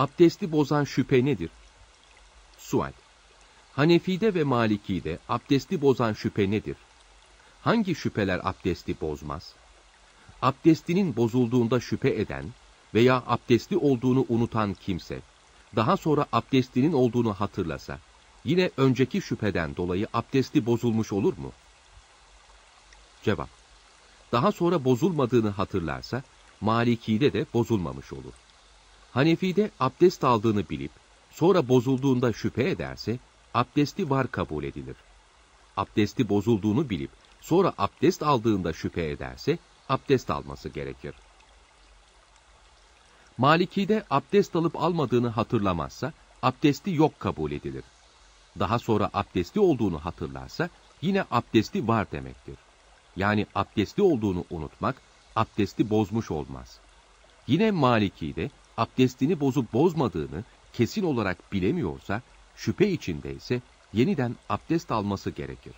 Abdesti bozan şüphe nedir? Sual. Hanefi'de ve Maliki'de abdesti bozan şüphe nedir? Hangi şüpheler abdesti bozmaz? Abdestinin bozulduğunda şüphe eden veya abdesti olduğunu unutan kimse, daha sonra abdestinin olduğunu hatırlasa, yine önceki şüpheden dolayı abdesti bozulmuş olur mu? Cevap. Daha sonra bozulmadığını hatırlarsa, Maliki'de de bozulmamış olur. Hanefi'de abdest aldığını bilip, sonra bozulduğunda şüphe ederse, abdesti var kabul edilir. Abdesti bozulduğunu bilip, sonra abdest aldığında şüphe ederse, abdest alması gerekir. Maliki'de abdest alıp almadığını hatırlamazsa, abdesti yok kabul edilir. Daha sonra abdesti olduğunu hatırlarsa, yine abdesti var demektir. Yani abdesti olduğunu unutmak, abdesti bozmuş olmaz. Yine Maliki'de abdestini bozup bozmadığını kesin olarak bilemiyorsa, şüphe içindeyse yeniden abdest alması gerekir.